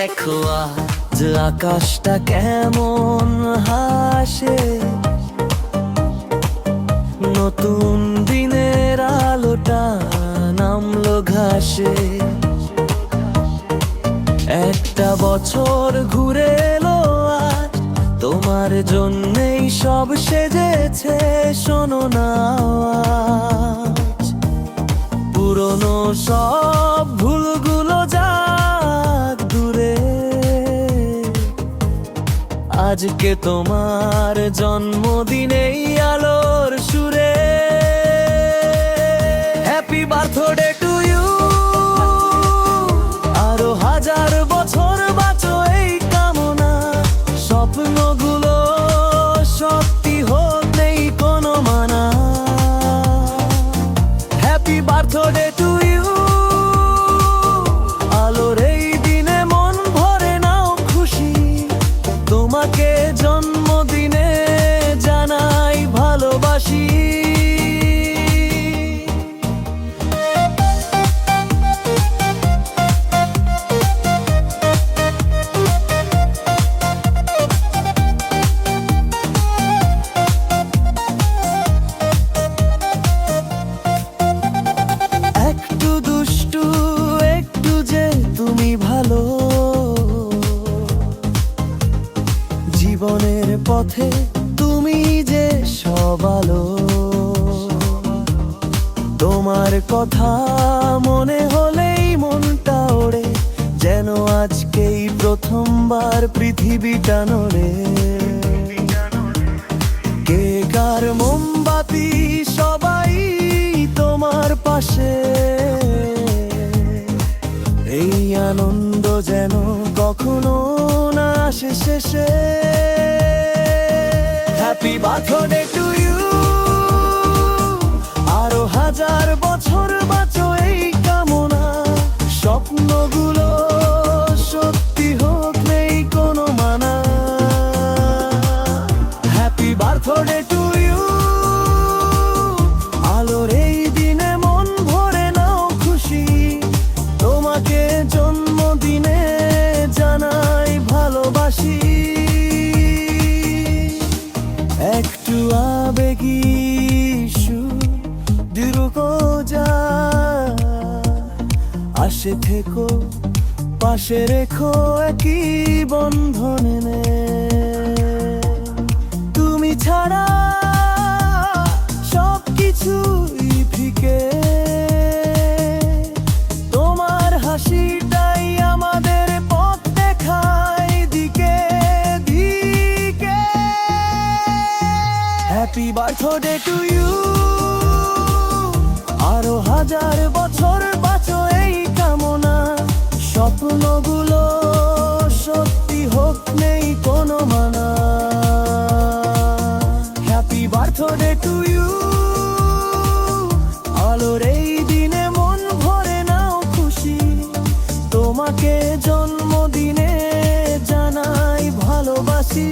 দেখো আজ আকাশটা কেমন হাসে নতুন দিনের আলোটা নামলো ঘাসে একটা বছর ঘুরে এলো আজ, তোমার জন্যেই সব সেজেছে, শোনো না। পুরনো সব আজকে তোমার জন্মদিনেই আলোর পথে তুমি যে সবালো তোমার কথা মনে হলেই মনটা ওড়ে, যেন আজকেই প্রথমবার পৃথিবীটা নড়ে। কে কার মোমবাতি সবাই তোমার পাশে, এই আনন্দ যেন কখনো না আসে শেষে। হ্যাপি বার্থডে টু ইউ আরও হাজার বছর বাঁচো এই কামনা। স্বপ্নগুলো সত্যি হোক নেই কোনো মানা। হ্যাপি বার্থডে টু ইউ এই দিনে মন ভরে নাও খুশি। তোমাকে জন্মদিনে জানাই ভালোবাসি। একটু আবেগী দীর্ঘ যা আসে থেকো পাশে রেখো একই বন্ধনে। হ্যাপি বার্থডে টু ইউ আরও হাজার বছর বাঁচো এই কামনা। স্বপ্নগুলো সত্যি হোক নেই কোনো মানা। হ্যাপি বার্থডে টু ইউ আলোর এই দিনে মন ভরে নাও খুশি। তোমাকে জন্মদিনে জানাই ভালোবাসি।